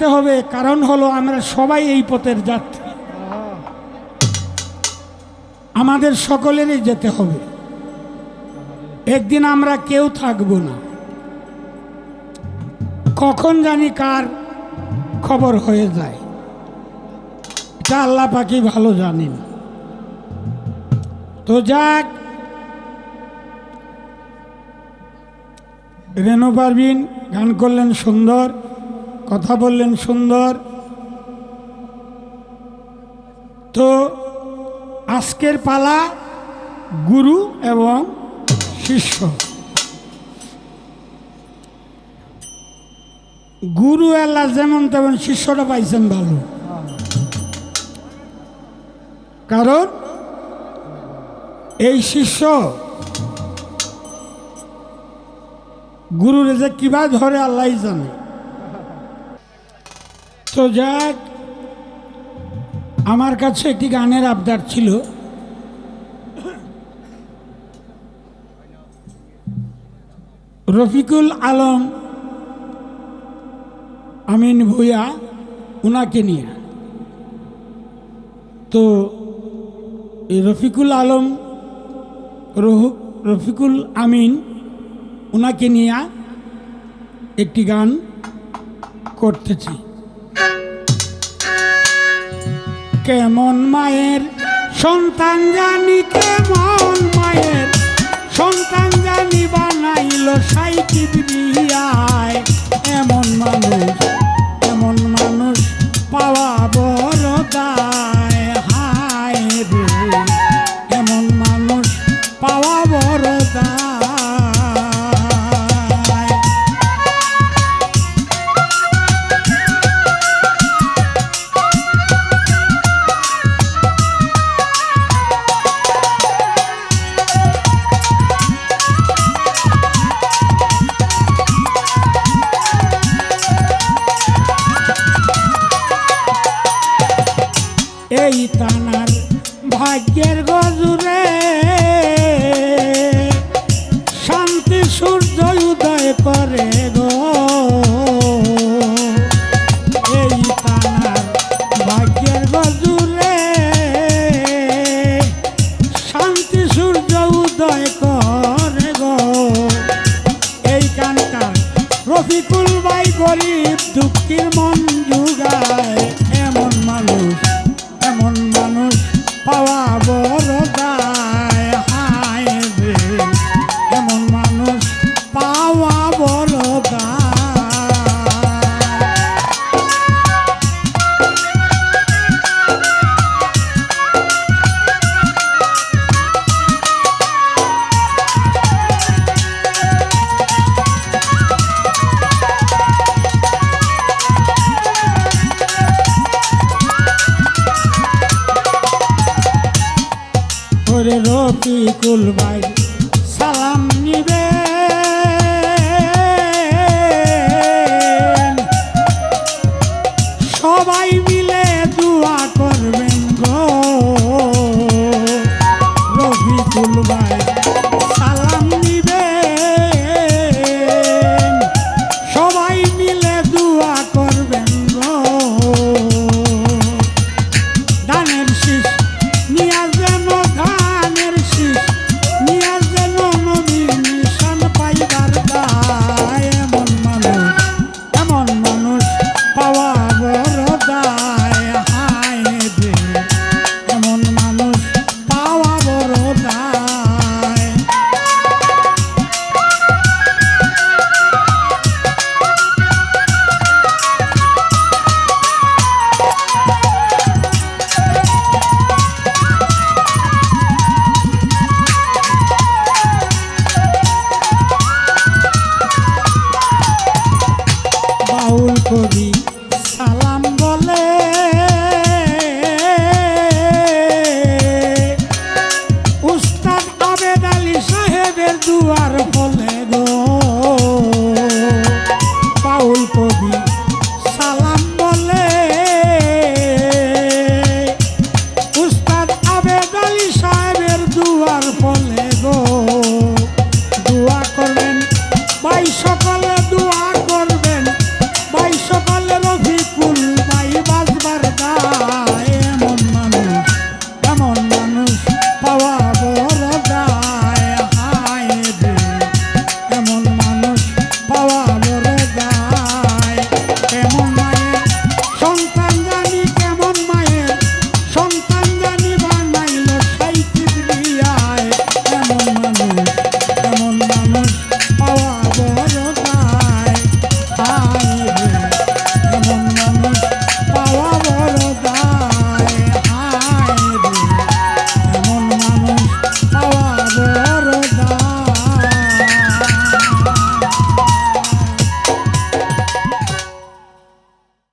থাকতে হবে, কারণ হলো আমরা সবাই এই পথের যাত্রী। আমাদের সকলেরই যেতে হবে। একদিন আমরা কেউ থাকব না। কখন জানি কার খবর হয়ে যায়। এটা আল্লাহ পাকি ভালো জানেন। তো যাক, রেণু পারভিন গান করলেন সুন্দর। কথা বললেন সুন্দর। তো আজকের পালা গুরু এবং শিষ্য। গুরু আল্লাহ যেমন তেমন শিষ্যটা পাইছেন ভালো। কারণ এই শিষ্য গুরুর যে কিবা ধরে আল্লাহ জানে। তো যাক, আমার কাছে একটি গানের আবদার ছিল। রফিকুল আলম, আমিন ভুইয়া ওনাকে নিয়ে। তো এই রফিকুল আলম, রহু- রফিকুল আমিন ওনাকে নিয়ে একটি গান করতেছি। কেমন মায়ের? সন্তান জানি কেমন মায়ের? সন্তান জানি বানাইল সাইকি বিয়ায় ভাগ্যের গজুরে শান্তি সূর্য উদয় করে গো। এই তানার ভাগ্যের গজুরে শান্তি সূর্য উদয় করে গো। এই কানটার রফিকুল ভাই গরিব ওরে রফিকুল ভাই।